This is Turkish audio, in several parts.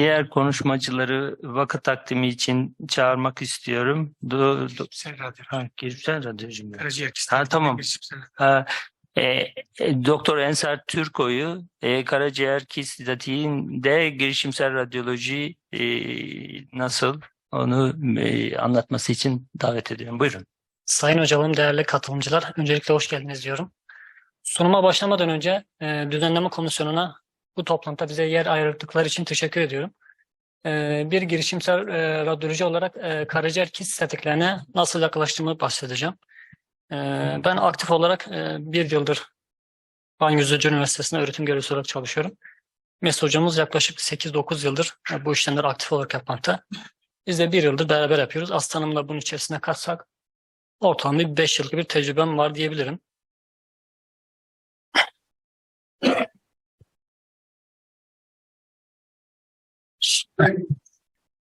diğer konuşmacıları vakıt takdimi için çağırmak istiyorum. Do, do, Serra ha, Girişsel radyocu mu? Karaciğer Ha, tamam. Ha, e, e, Doktor Ensar Türko'yu e, karaciğer kistatiğinde girişimsel radyoloji e, nasıl onu e, anlatması için davet ediyorum. Buyurun. Sayın hocam, değerli katılımcılar, öncelikle hoş geldiniz diyorum. Sunuma başlamadan önce e, düzenleme komisyonuna bu toplantıda bize yer ayırdıkları için teşekkür ediyorum. E, bir girişimsel e, radyoloji olarak e, karaciğer kist statiklerine nasıl yaklaştığımı bahsedeceğim. E, ben aktif olarak e, bir yıldır Van Yüzücü Üniversitesi'nde öğretim görevlisi olarak çalışıyorum. Mesut hocamız yaklaşık 8-9 yıldır e, bu işlemleri aktif olarak yapmakta. Biz de bir yıldır beraber yapıyoruz. Aslanımı da bunun içerisine katsak ortalama bir 5 yıllık bir tecrübem var diyebilirim.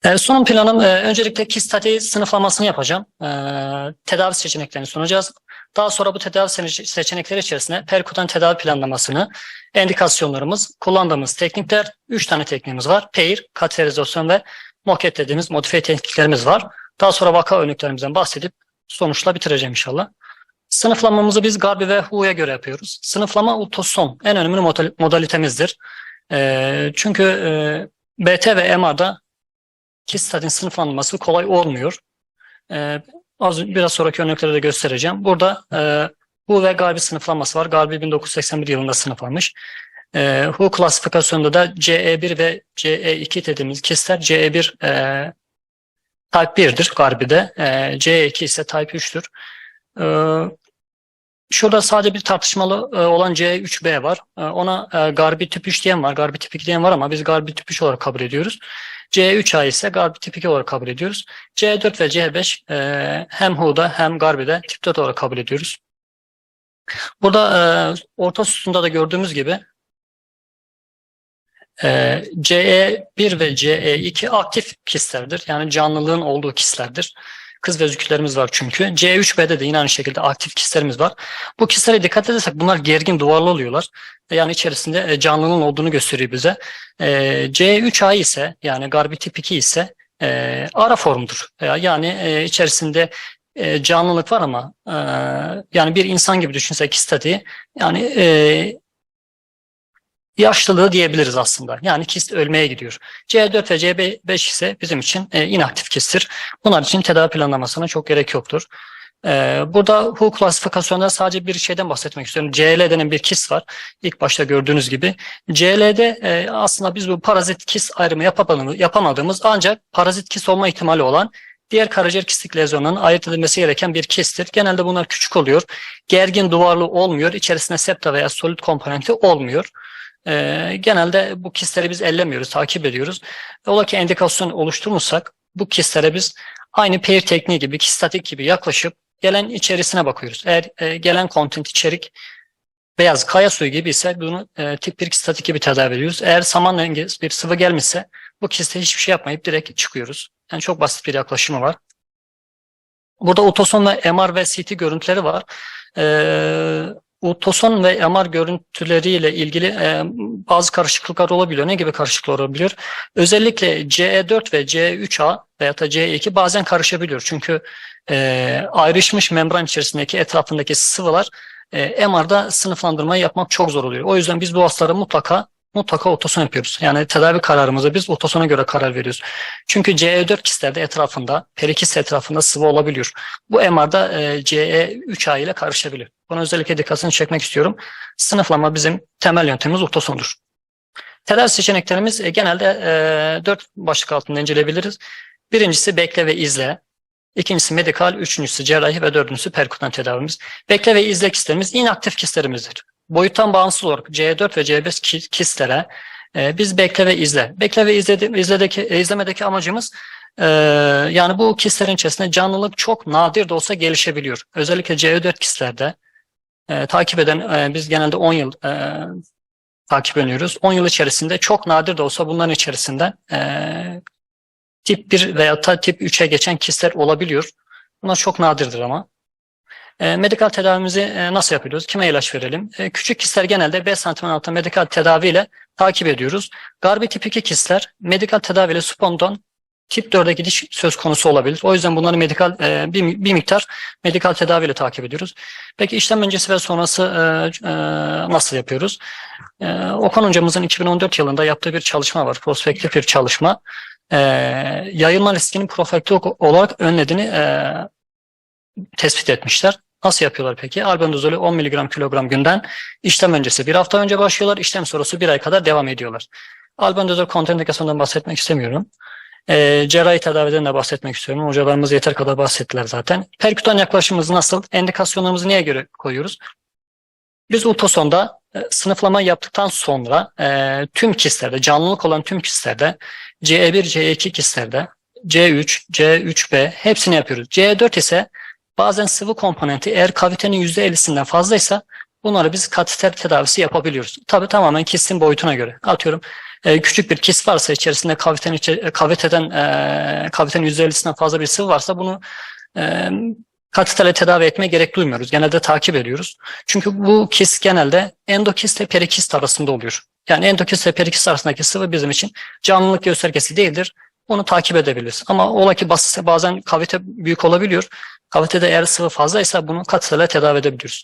E, sunum planım e, öncelikle kistati sınıflamasını yapacağım. E, tedavi seçeneklerini sunacağız. Daha sonra bu tedavi seçenekleri içerisinde perkutan tedavi planlamasını, endikasyonlarımız, kullandığımız teknikler, 3 tane tekniğimiz var. PEIR, kateterizasyon ve moket dediğimiz modifiye tekniklerimiz var. Daha sonra vaka örneklerimizden bahsedip sonuçla bitireceğim inşallah. Sınıflamamızı biz Garbi ve Hu'ya göre yapıyoruz. Sınıflama ultrason en önemli modal- modalitemizdir. Çünkü BT ve MR'da kistatin sınıflanması kolay olmuyor. Ee, az biraz sonraki örnekleri de göstereceğim. Burada e, Hu ve Garbi sınıflaması var. Garbi 1981 yılında sınıflanmış. E, Hu klasifikasyonunda da CE1 ve CE2 dediğimiz kistler CE1 e, Type 1'dir Garbi'de. E, CE2 ise Type 3'tür. E, şurada sadece bir tartışmalı e, olan C3B var. E, ona e, Garbi tip 3 diyen var, Garbi tip 2 diyen var ama biz Garbi tip 3 olarak kabul ediyoruz. C3A ise Garbi tip 2 olarak kabul ediyoruz. C4 ve C5 e, hem Hu'da hem Garbi'de tip 4 olarak kabul ediyoruz. Burada e, orta sütunda da gördüğümüz gibi ee, CE1 ve CE2 aktif kistlerdir. Yani canlılığın olduğu kistlerdir. Kız veziküllerimiz var çünkü. C3B'de de yine aynı şekilde aktif kistlerimiz var. Bu kistlere dikkat edersek bunlar gergin duvarlı oluyorlar. Yani içerisinde e, canlılığın olduğunu gösteriyor bize. Ee, C3A ise yani Garbi tip 2 ise e, ara formdur. E, Yani e, içerisinde e, canlılık var ama e, yani bir insan gibi düşünsek istatiği yani e, yaşlılığı diyebiliriz aslında. Yani kist ölmeye gidiyor. C4 ve C5 ise bizim için e, inaktif kisttir. Bunlar için tedavi planlamasına çok gerek yoktur. E, burada Hu klasifikasyonda sadece bir şeyden bahsetmek istiyorum. CL denen bir kist var. İlk başta gördüğünüz gibi. CL'de e, aslında biz bu parazit kist ayrımı yapamadığımız, ancak parazit kist olma ihtimali olan diğer karaciğer kistik lezyonlarının ayırt edilmesi gereken bir kisttir. Genelde bunlar küçük oluyor. Gergin duvarlı olmuyor. İçerisinde septa veya solit komponenti olmuyor. Ee, genelde bu kistleri biz ellemiyoruz, takip ediyoruz. Ola ki endikasyon oluşturmuşsak bu kistlere biz aynı pair tekniği gibi, kistatik gibi yaklaşıp gelen içerisine bakıyoruz. Eğer e, gelen content içerik beyaz kaya suyu gibi ise bunu e, tip 1 kistatik gibi tedavi ediyoruz. Eğer saman rengi bir sıvı gelmişse bu kiste hiçbir şey yapmayıp direkt çıkıyoruz. Yani çok basit bir yaklaşımı var. Burada ultrason ve MR ve CT görüntüleri var. Ee, ultrason ve MR görüntüleriyle ilgili e, bazı karışıklıklar olabiliyor. Ne gibi karışıklıklar olabilir? Özellikle CE4 ve C3A veya da CE2 bazen karışabiliyor. Çünkü e, ayrışmış membran içerisindeki etrafındaki sıvılar e, MR'da sınıflandırmayı yapmak çok zor oluyor. O yüzden biz bu hastalara mutlaka mutlaka ultrason yapıyoruz. Yani tedavi kararımızı biz ultrasona göre karar veriyoruz. Çünkü CE4 kistlerde etrafında, perikist etrafında sıvı olabiliyor. Bu MR'da e, CE3A ile karışabilir. Buna özellikle dikkatini çekmek istiyorum. Sınıflama bizim temel yöntemimiz ultrasondur. Tedavi seçeneklerimiz e, genelde e, dört başlık altında inceleyebiliriz. Birincisi bekle ve izle. İkincisi medikal, üçüncüsü cerrahi ve dördüncüsü perkutan tedavimiz. Bekle ve izle kistlerimiz inaktif kistlerimizdir. Boyuttan bağımsız olarak C4 ve C5 ki- kistlere e, biz bekle ve izle. Bekle ve izledi, izledeki, e, izlemedeki amacımız e, yani bu kistlerin içerisinde canlılık çok nadir de olsa gelişebiliyor. Özellikle C4 kistlerde e, takip eden e, biz genelde 10 yıl e, takip ediyoruz. 10 yıl içerisinde çok nadir de olsa bunların içerisinde e, tip 1 veya tip 3'e geçen kistler olabiliyor. Bunlar çok nadirdir ama. E, medikal tedavimizi nasıl yapıyoruz? Kime ilaç verelim? E, küçük kistler genelde 5 santimin altında medikal tedaviyle takip ediyoruz. Garbi tip 2 kistler medikal tedaviyle spondon tip 4'e gidiş söz konusu olabilir. O yüzden bunları medikal e, bir, bir miktar medikal tedaviyle takip ediyoruz. Peki işlem öncesi ve sonrası e, nasıl yapıyoruz? E, Okan hocamızın 2014 yılında yaptığı bir çalışma var. Prospektif bir çalışma. Yayılma riskinin profilaktik olarak önlediğini tespit etmişler. Nasıl yapıyorlar peki? Albendazolü 10 mg kilogram günden işlem öncesi bir hafta önce başlıyorlar. işlem sonrası bir ay kadar devam ediyorlar. Albendazol kontraindikasyonundan bahsetmek istemiyorum. E, cerrahi tedaviden de bahsetmek istiyorum. Hocalarımız yeter kadar bahsettiler zaten. Perkutan yaklaşımımız nasıl? Endikasyonlarımızı neye göre koyuyoruz? Biz ultrasonda e, sınıflama yaptıktan sonra e, tüm kistlerde, canlılık olan tüm kistlerde C1, C2 kistlerde C3, C3B hepsini yapıyoruz. C4 ise bazen sıvı komponenti eğer kavitenin %50'sinden fazlaysa bunları biz kateter tedavisi yapabiliyoruz. Tabii tamamen kistin boyutuna göre. Atıyorum e, küçük bir kist varsa içerisinde kavitenin içe- kaviteden e, kavitenin %50'sinden fazla bir sıvı varsa bunu e, kateterle tedavi etmeye gerek duymuyoruz. Genelde takip ediyoruz. Çünkü bu kist genelde endokist ile perikist arasında oluyor. Yani endokist ile perikist arasındaki sıvı bizim için canlılık göstergesi değildir. Onu takip edebiliriz. Ama ola ki bazen kavite büyük olabiliyor. Kavitede eğer sıvı fazlaysa bunu kateterle tedavi edebiliyoruz.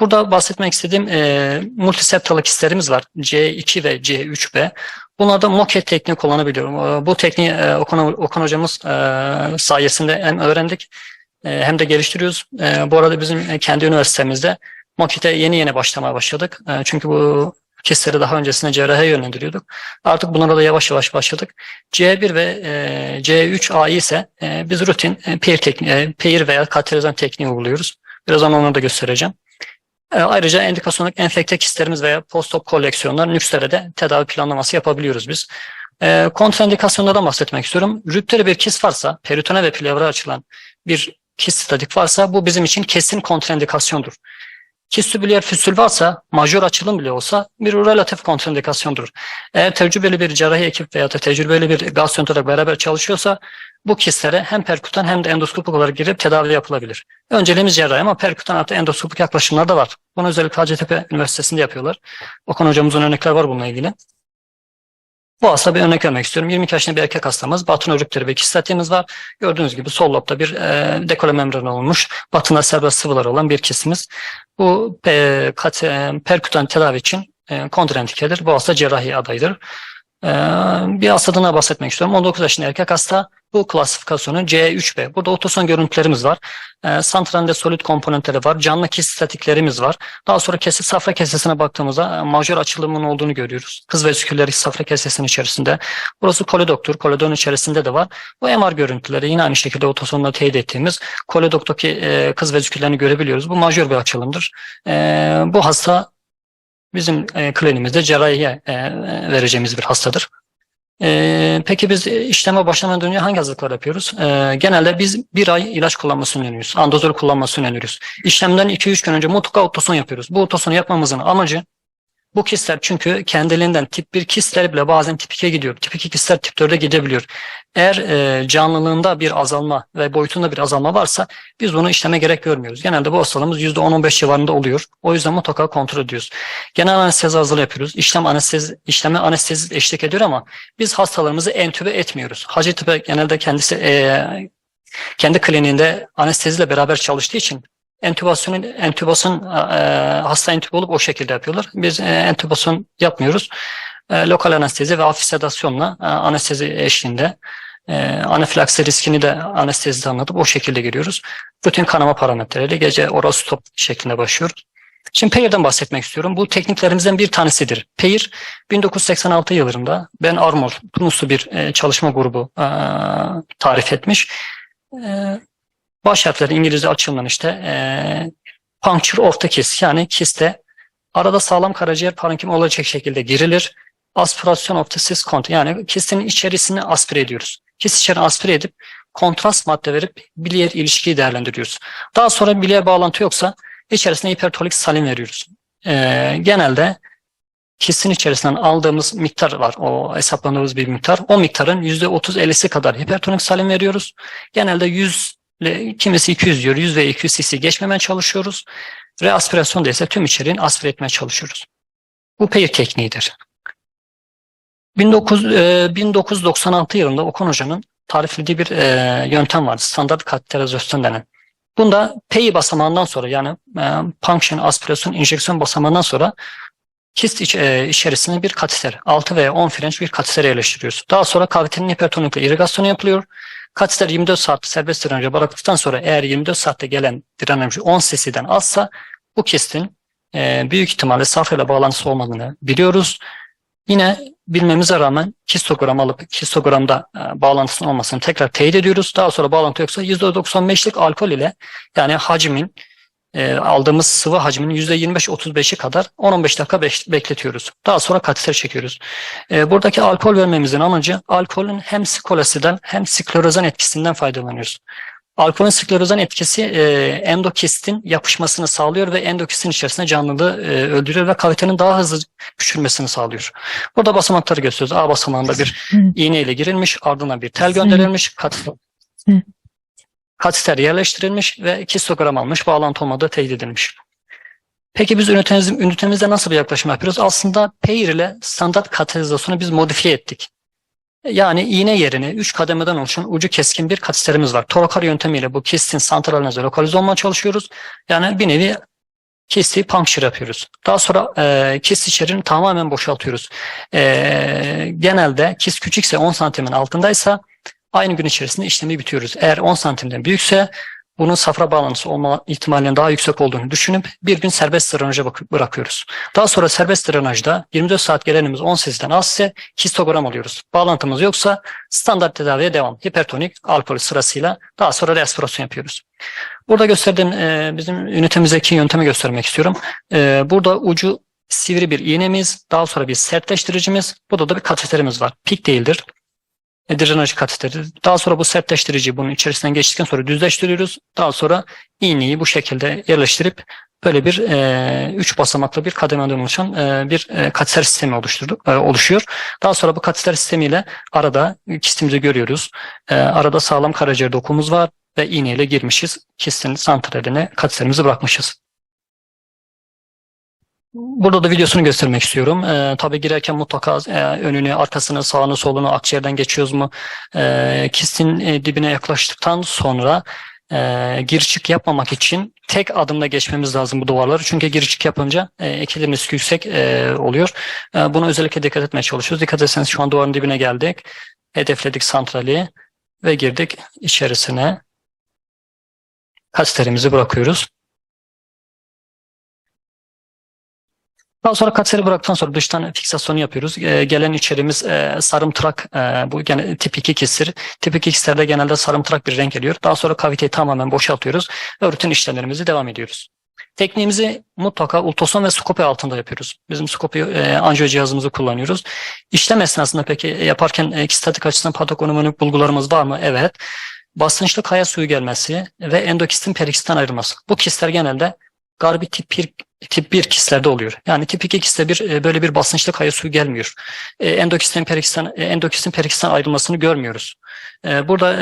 Burada bahsetmek istediğim e, multiseptalı kistlerimiz var. C2 ve C3B. Bunlarda moket tekniği kullanabiliyorum. E, bu tekniği e, Okan, Okan hocamız e, sayesinde hem öğrendik e, hem de geliştiriyoruz. E, bu arada bizim kendi üniversitemizde mokete yeni yeni başlamaya başladık. E, çünkü bu kistleri daha öncesinde cerrahiye yönlendiriyorduk. Artık bunlara da yavaş yavaş başladık. C1 ve e, C3A ise e, biz rutin e, pair, tekniği, e, pair veya kateterizan tekniği uyguluyoruz. Birazdan onu da göstereceğim. Ayrıca endikasyonluk enfekte kistlerimiz veya post-op koleksiyonlar, nükslere de tedavi planlaması yapabiliyoruz biz. E, kontraindikasyonlardan bahsetmek istiyorum. Rüpteri bir kist varsa, peritone ve plevra açılan bir kist statik varsa bu bizim için kesin kontraindikasyondur. Kistübüler füsül varsa, majör açılım bile olsa bir relatif kontraindikasyondur. Eğer tecrübeli bir cerrahi ekip veya da tecrübeli bir gastroenterolog beraber çalışıyorsa bu kistlere hem perkutan hem de endoskopik olarak girip tedavi yapılabilir. Önceliğimiz cerrahi ama perkutan artı endoskopik yaklaşımlar da var. Bunu özellikle Hacettepe Üniversitesi'nde yapıyorlar. Okan hocamızın örnekler var bununla ilgili. Bu hasta bir örnek vermek istiyorum. 22 yaşında bir erkek hastamız. Batın örükteri ve kistatiğimiz var. Gördüğünüz gibi sol lobda bir e, dekole membran olmuş. Batında serbest sıvılar olan bir kisimiz. Bu e, kat, e, perkutan tedavi için e, kontraindikedir. Bu hasta cerrahi adaydır. E, bir hastadan bahsetmek istiyorum. 19 yaşında erkek hasta. Bu klasifikasyonu C3B. Burada ultrason görüntülerimiz var. E, santralde solid komponentleri var. Canlı statiklerimiz var. Daha sonra kesit safra kesesine baktığımızda e, majör açılımın olduğunu görüyoruz. Kız vesikülleri safra kesesinin içerisinde. Burası koledoktur. Koledon içerisinde de var. Bu MR görüntüleri yine aynı şekilde ultrasonla teyit ettiğimiz koledoktaki e, kız vesiküllerini görebiliyoruz. Bu majör bir açılımdır. E, bu hasta bizim e, klinimizde cerrahiye e, vereceğimiz bir hastadır. E, peki biz işleme başlamadan önce hangi hazırlıklar yapıyoruz? E, genelde biz bir ay ilaç kullanmasını öneriyoruz. Andozol kullanmasını öneriyoruz. İşlemden 2-3 gün önce mutlaka ultrason yapıyoruz. Bu ultrasonu yapmamızın amacı bu kistler çünkü kendiliğinden tip 1 kistler bile bazen tip 2'ye gidiyor. Tip 2 kistler tip 4'e gidebiliyor. Eğer e, canlılığında bir azalma ve boyutunda bir azalma varsa biz bunu işleme gerek görmüyoruz. Genelde bu hastalığımız %10-15 civarında oluyor. O yüzden mutlaka kontrol ediyoruz. Genel anestezi hazırlığı yapıyoruz. İşlem anestezi, işleme anestezi eşlik ediyor ama biz hastalarımızı entübe etmiyoruz. Hacettepe genelde kendisi e, kendi kliniğinde anesteziyle beraber çalıştığı için entübasyonun entübasyon e, hasta entübe olup o şekilde yapıyorlar. Biz e, entübasyon yapmıyoruz. E, lokal anestezi ve hafif sedasyonla e, anestezi eşliğinde e, anafilaksi riskini de anestezide anlatıp o şekilde giriyoruz. Rutin kanama parametreleri gece oral stop şeklinde başlıyoruz. Şimdi PAIR'den bahsetmek istiyorum. Bu tekniklerimizden bir tanesidir. PAIR 1986 yılında Ben Armour, Tunuslu bir e, çalışma grubu e, tarif etmiş. E, baş harfleri İngilizce açılımdan işte e, puncture of the kiss yani kiste arada sağlam karaciğer parenkim olacak şekilde girilir. Aspirasyon of the cyst content yani kistin içerisini aspire ediyoruz. Kist içeri aspire edip kontrast madde verip biliyer ilişkiyi değerlendiriyoruz. Daha sonra biliyer bağlantı yoksa içerisine hipertonik salim veriyoruz. E, genelde kistin içerisinden aldığımız miktar var. O hesapladığımız bir miktar. O miktarın %30-50'si kadar hipertonik salim veriyoruz. Genelde 100 Le- Kimisi 200 diyor. 100 ve 200 cc geçmemeye çalışıyoruz. Reaspirasyonda ise tüm içeriğini aspire etmeye çalışıyoruz. Bu Peir tekniğidir. 19, e, 1996 yılında Okan Hoca'nın tariflediği bir e, yöntem vardı. Standart kateterizasyon denen. Bunda PEI basamağından sonra yani e, punction, aspirasyon, injeksiyon basamağından sonra kist iç, e, içerisine bir kateter, 6 veya 10 frenç bir kateter yerleştiriyoruz. Daha sonra kavitenin hipertonikle irigasyonu yapılıyor. Kateter 24 saat serbest dirence bıraktıktan sonra eğer 24 saatte gelen direnç 10 cc'den azsa bu kistin e, büyük ihtimalle safrayla bağlantısı olmadığını biliyoruz. Yine bilmemize rağmen kistogram alıp kistogramda e, bağlantısının olmasını tekrar teyit ediyoruz. Daha sonra bağlantı yoksa %95'lik alkol ile yani hacmin e, aldığımız sıvı hacminin %25-35'i kadar 10-15 dakika bekletiyoruz. Daha sonra kateter çekiyoruz. E, buradaki alkol vermemizin amacı alkolün hem skolosiden hem sklerozan etkisinden faydalanıyoruz. Alkolün sklerozan etkisi e, endokistin yapışmasını sağlıyor ve endokistin içerisinde canlılığı e, öldürüyor ve kavitenin daha hızlı küçülmesini sağlıyor. Burada basamakları gösteriyoruz. A basamağında bir Hı. iğne ile girilmiş, ardından bir tel gönderilmiş, kat. Kateter yerleştirilmiş ve kistogram almış, bağlantı olmadığı teyit edilmiş. Peki biz ünitemiz, ünitemizde nasıl bir yaklaşım yapıyoruz? Aslında Pair ile standart kateterizasyonu biz modifiye ettik. Yani iğne yerine 3 kademeden oluşan ucu keskin bir kateterimiz var. Torokar yöntemiyle bu kistin santraline lokalize olmaya çalışıyoruz. Yani bir nevi kisti puncture yapıyoruz. Daha sonra e, kist içeriğini tamamen boşaltıyoruz. E, genelde kist küçükse 10 santimin altındaysa aynı gün içerisinde işlemi bitiriyoruz. Eğer 10 santimden büyükse bunun safra bağlantısı olma ihtimalinin daha yüksek olduğunu düşünüp bir gün serbest drenaja bırakıyoruz. Daha sonra serbest drenajda 24 saat gelenimiz 18'den az ise histogram alıyoruz. Bağlantımız yoksa standart tedaviye devam. Hipertonik, alkol sırasıyla daha sonra reaspirasyon yapıyoruz. Burada gösterdiğim e, bizim ünitemizdeki yöntemi göstermek istiyorum. E, burada ucu sivri bir iğnemiz, daha sonra bir sertleştiricimiz, burada da bir kateterimiz var. Pik değildir. Drenaj kateteri. Daha sonra bu sertleştirici bunun içerisinden geçtikten sonra düzleştiriyoruz. Daha sonra iğneyi bu şekilde yerleştirip böyle bir e, üç basamaklı bir kademeden oluşan e, bir e, kateter sistemi oluşturduk, e, oluşuyor. Daha sonra bu kateter sistemiyle arada kistimizi görüyoruz. E, arada sağlam karaciğer dokumuz var ve iğneyle girmişiz. Kistin santraline kateterimizi bırakmışız. Burada da videosunu göstermek istiyorum. Ee, tabii girerken mutlaka e, önünü, arkasını, sağını, solunu, akciğerden geçiyoruz mu? Ee, kistin e, dibine yaklaştıktan sonra e, gir çık yapmamak için tek adımda geçmemiz lazım bu duvarları. Çünkü gir çık yapınca e, ekilim riski yüksek e, oluyor. E, buna özellikle dikkat etmeye çalışıyoruz. Dikkat etseniz şu an duvarın dibine geldik. Hedefledik santrali ve girdik içerisine. Kateterimizi bırakıyoruz. Daha sonra kateteri bıraktıktan sonra dıştan fiksasyonu yapıyoruz. Ee, gelen içerimiz e, sarımtırak, e, bu gene tip 2 kistir. Tip 2 kislerde genelde sarımtırak bir renk geliyor. Daha sonra kaviteyi tamamen boşaltıyoruz ve işlemlerimizi devam ediyoruz. Tekniğimizi mutlaka ultrason ve skopi altında yapıyoruz. Bizim skopi e, anjiyo cihazımızı kullanıyoruz. İşlem esnasında peki yaparken e, statik açısından patokonomonik bulgularımız var mı? Evet. Basınçlı kaya suyu gelmesi ve endokistin perikistten ayrılması. Bu kistler genelde garbi tip 1 tip 1 kistlerde oluyor. Yani tip 2 kistte bir e, böyle bir basınçlı kaya suyu gelmiyor. E, endokistin perikistten e, endokistin perikistten ayrılmasını görmüyoruz. E, burada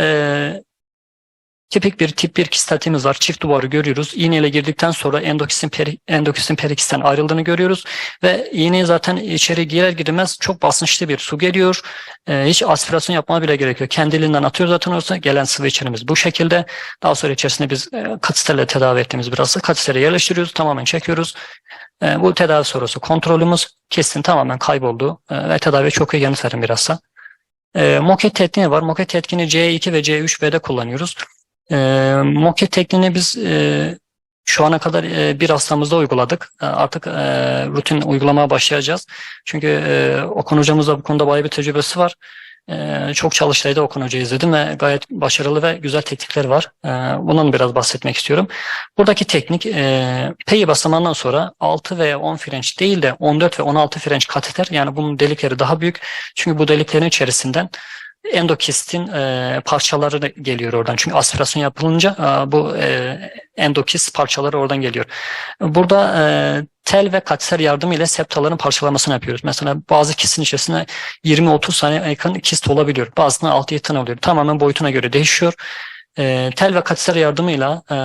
tipik bir tip 1 kistatimiz var. Çift duvarı görüyoruz. İğneyle girdikten sonra endokistin peri, endokistin perikistten ayrıldığını görüyoruz ve iğneye zaten içeri girer girmez çok basınçlı bir su geliyor. E, hiç aspirasyon yapmaya bile gerekiyor. Kendiliğinden atıyor zaten olsa gelen sıvı içerimiz bu şekilde. Daha sonra içerisinde biz e, kateterle tedavi ettiğimiz biraz da katetere yerleştiriyoruz. Tamamen çekiyoruz. E, bu tedavi sonrası kontrolümüz kesin tamamen kayboldu e, ve tedaviye çok iyi yanıt verin bilhassa. E, moket tekniği var. Moket tekniğini C2 ve C3B'de kullanıyoruz. E, moket tekniğini biz e, şu ana kadar e, bir hastamızda uyguladık. E, artık e, rutin uygulamaya başlayacağız. Çünkü e, Okan hocamız da bu konuda bayağı bir tecrübesi var. E, çok çalıştaydı Okan Hoca izledim ve gayet başarılı ve güzel teknikler var. E, bundan biraz bahsetmek istiyorum. Buradaki teknik e, peyi basamağından sonra 6 veya 10 frenç değil de 14 ve 16 frenç kateter yani bunun delikleri daha büyük. Çünkü bu deliklerin içerisinden endokistin e, parçaları geliyor oradan. Çünkü aspirasyon yapılınca e, bu e, endokist parçaları oradan geliyor. Burada e, tel ve kateter yardımıyla septaların parçalamasını yapıyoruz. Mesela bazı kistin içerisinde 20-30 tane yakın kist olabiliyor. Bazısında 6-7 tane oluyor. Tamamen boyutuna göre değişiyor. e, tel ve kateter yardımıyla e,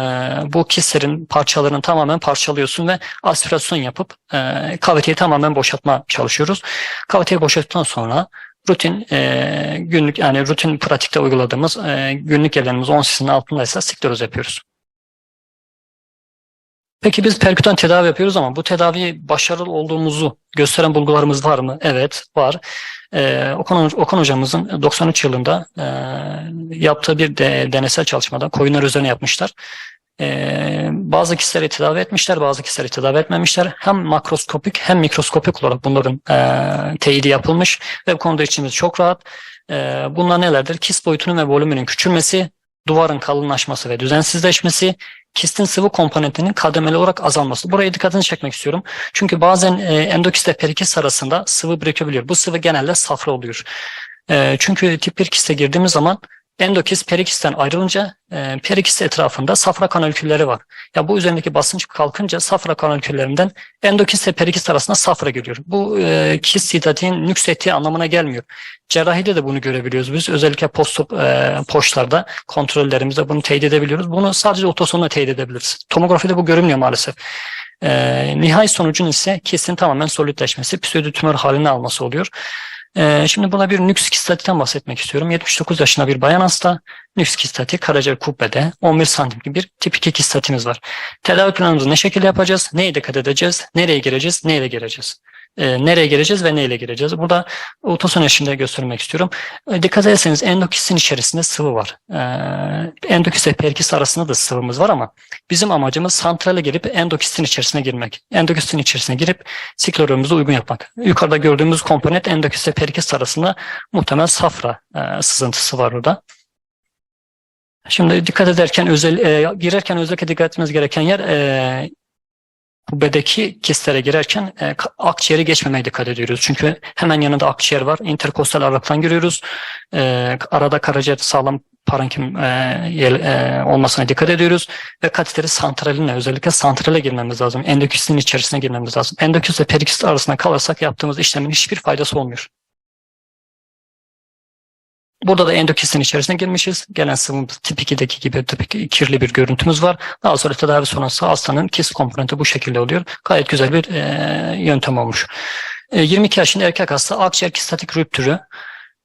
bu kistlerin parçalarını tamamen parçalıyorsun ve aspirasyon yapıp e, kaviteyi tamamen boşaltma çalışıyoruz. Kaviteyi boşalttıktan sonra rutin e, günlük yani rutin pratikte uyguladığımız e, günlük geleneğimiz 10 cc'nin altındaysa sikleroz yapıyoruz. Peki biz perkütan tedavi yapıyoruz ama bu tedaviyi başarılı olduğumuzu gösteren bulgularımız var mı? Evet var. Ee, Okan, Okan hocamızın 93 yılında e, yaptığı bir de, deneysel çalışmada koyunlar üzerine yapmışlar. Ee, bazı kistleri tedavi etmişler, bazı kistleri tedavi etmemişler. Hem makroskopik hem mikroskopik olarak bunların e, teyidi yapılmış ve bu konuda içimiz çok rahat. E, bunlar nelerdir? Kist boyutunun ve volümünün küçülmesi, duvarın kalınlaşması ve düzensizleşmesi, kistin sıvı komponentinin kademeli olarak azalması. Buraya dikkatini çekmek istiyorum. Çünkü bazen e, endokistle perikist arasında sıvı birikebiliyor. Bu sıvı genelde safra oluyor. E, çünkü tip 1 kiste girdiğimiz zaman endokist perikisten ayrılınca e, perikist etrafında safra kanalkülleri var. Ya bu üzerindeki basınç kalkınca safra kanalküllerinden endokist ve perikist arasında safra giriyor. Bu e, kist sitatiğin nüksettiği anlamına gelmiyor. Cerrahide de bunu görebiliyoruz biz. Özellikle post e, poşlarda kontrollerimizde bunu teyit edebiliyoruz. Bunu sadece ultrasonla teyit edebiliriz. Tomografide bu görünmüyor maalesef. E, nihai sonucun ise kesin tamamen solidleşmesi, pseudotümör halini alması oluyor. E, şimdi buna bir nüks kistatikten bahsetmek istiyorum. 79 yaşında bir bayan hasta. Nüks kistatik karaciğer kubbede 11 santimlik bir tip 2 kistatimiz var. Tedavi planımızı ne şekilde yapacağız? Neye dikkat edeceğiz? Nereye gireceğiz? Neyle gireceğiz? E, nereye gireceğiz ve neyle gireceğiz? Burada ultrason eşliğinde göstermek istiyorum. E, dikkat ederseniz endokistin içerisinde sıvı var. E, endokis ve perikis arasında da sıvımız var ama bizim amacımız santrale girip endokistin içerisine girmek. Endokistin içerisine girip siklorumuzu uygun yapmak. Yukarıda gördüğümüz komponent endokis ve perikis arasında muhtemel safra e, sızıntısı var orada. Şimdi dikkat ederken özel e, girerken özellikle dikkat etmemiz gereken yer e, kubbedeki kistlere girerken e, akciğeri geçmemeye dikkat ediyoruz. Çünkü hemen yanında akciğer var. Interkostal aralıktan giriyoruz. E, arada karaciğer sağlam parenkim e, e, olmasına dikkat ediyoruz. Ve kateteri santraline özellikle santrale girmemiz lazım. Endoküstin içerisine girmemiz lazım. Endoküs ve periküs arasında kalırsak yaptığımız işlemin hiçbir faydası olmuyor. Burada da endokistin içerisine girmişiz. Gelen sıvımız tip 2'deki gibi tip 2 kirli bir görüntümüz var. Daha sonra tedavi sonrası hastanın kist komponenti bu şekilde oluyor. Gayet güzel bir e, yöntem olmuş. E, 22 yaşında erkek hasta akciğer kistatik rüptürü.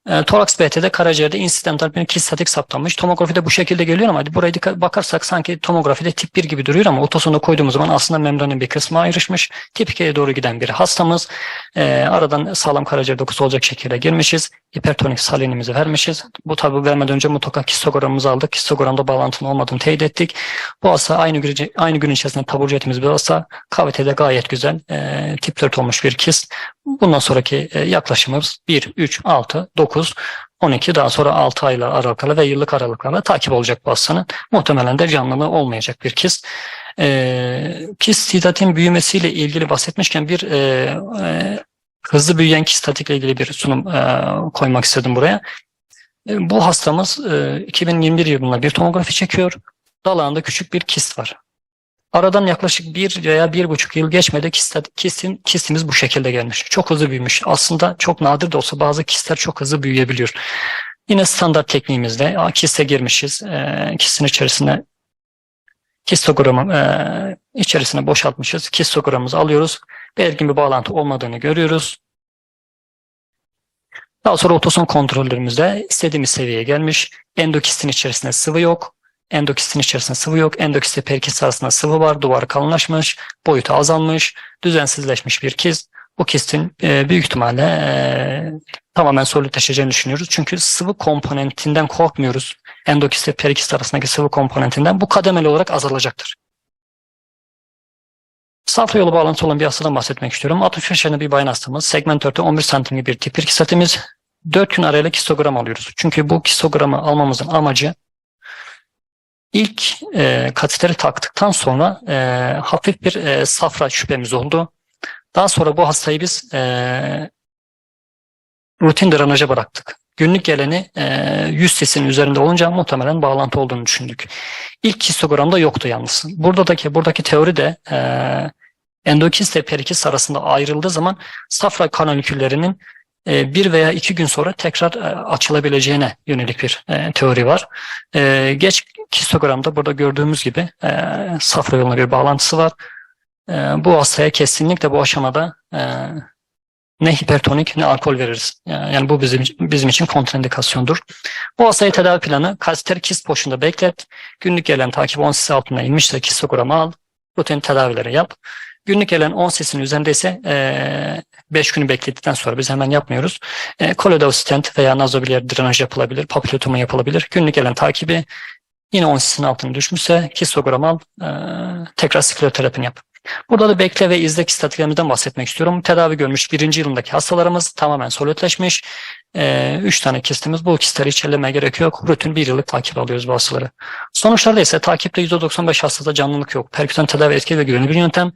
E, toraks BT'de karaciğerde insidental bir kistatik saptanmış. Tomografide bu şekilde geliyor ama buraya dikkat bakarsak sanki tomografide tip 1 gibi duruyor ama ultrasonda koyduğumuz zaman aslında membranın bir kısmı ayrışmış. Tip 2'ye doğru giden bir hastamız. E, aradan sağlam karaciğer dokusu olacak şekilde girmişiz. Hipertonik salinimizi vermişiz. Bu tabi vermeden önce mutlaka kistogramımızı aldık. Kistogramda bağlantının olmadığını teyit ettik. Bu hasta aynı gün, aynı gün içerisinde taburcu ettiğimiz bir hasta. Kavitede gayet güzel. E, tip 4 olmuş bir kist. Bundan sonraki e, yaklaşımımız 1, 3, 6, 9, 12 daha sonra 6 aylar aralıklarla ve yıllık aralıklarla takip olacak bu hastanın. Muhtemelen de canlılığı olmayacak bir kist. E, kist sidatin büyümesiyle ilgili bahsetmişken bir e, e, hızlı büyüyen kistatikle ilgili bir sunum e, koymak istedim buraya. E, bu hastamız e, 2021 yılında bir tomografi çekiyor. Dalağında küçük bir kist var. Aradan yaklaşık bir veya bir buçuk yıl geçmedi kistin, kistimiz bu şekilde gelmiş. Çok hızlı büyümüş. Aslında çok nadir de olsa bazı kistler çok hızlı büyüyebiliyor. Yine standart tekniğimizde kiste girmişiz. E, kistin içerisine kistogramı e, içerisine boşaltmışız. Kistogramımızı alıyoruz. Belirgin bir bağlantı olmadığını görüyoruz. Daha sonra ultrason kontrollerimizde istediğimiz seviyeye gelmiş. Endokistin içerisinde sıvı yok. Endokistin içerisinde sıvı yok. Endokist ve perikist arasında sıvı var. Duvarı kalınlaşmış. Boyutu azalmış. Düzensizleşmiş bir kist. Bu kistin e, büyük ihtimalle e, tamamen solidleşeceğini düşünüyoruz. Çünkü sıvı komponentinden korkmuyoruz. Endokist ve perikist arasındaki sıvı komponentinden bu kademeli olarak azalacaktır. Safra yolu bağlantısı olan bir hastadan bahsetmek istiyorum. 65 yaşında bir bayan hastamız. Segment 4'te 11 santimli bir tip 1 kistatimiz. 4 gün arayla kistogram alıyoruz. Çünkü bu kistogramı almamızın amacı ilk e, kateteri taktıktan sonra e, hafif bir e, safra şüphemiz oldu. Daha sonra bu hastayı biz e, rutin drenaja bıraktık. Günlük geleni e, 100 sesinin üzerinde olunca muhtemelen bağlantı olduğunu düşündük. İlk histogramda yoktu yalnız. Buradaki buradaki teori de e, endokist ve perikist arasında ayrıldığı zaman safra kanaliküllerinin e, bir veya iki gün sonra tekrar e, açılabileceğine yönelik bir e, teori var. E, geç histogramda burada gördüğümüz gibi e, safra yoluna bir bağlantısı var. E, bu hastaya kesinlikle bu aşamada e, ne hipertonik ne alkol veririz. Yani, bu bizim bizim için kontraindikasyondur. Bu hastaya tedavi planı kalsiter kist boşunda beklet. Günlük gelen takip 10 cc altına inmişse kistogramı al. Rutin tedavileri yap. Günlük gelen 10 cc'nin üzerindeyse 5 günü bekledikten sonra biz hemen yapmıyoruz. E, Kolodal stent veya nazobiliyer drenaj yapılabilir. Papillotomi yapılabilir. Günlük gelen takibi yine 10 cc'nin altına düşmüşse kistogram al. e, tekrar skleroterapini yap. Burada da bekle ve izle kistatilerimizden bahsetmek istiyorum. Tedavi görmüş birinci yılındaki hastalarımız tamamen solütleşmiş. Ee, üç tane kistimiz. Bu kistleri içerlemeye gerek yok. Rutin bir yıllık takip alıyoruz bu hastaları. Sonuçlarda ise takipte %95 hastada canlılık yok. Perkütan tedavi etkili ve güvenli bir yöntem.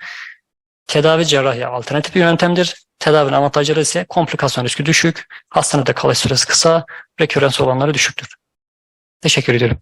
Tedavi cerrahi alternatif bir yöntemdir. Tedavinin avantajları ise komplikasyon riski düşük, hastanede kalış süresi kısa, rekürans olanları düşüktür. Teşekkür ediyorum.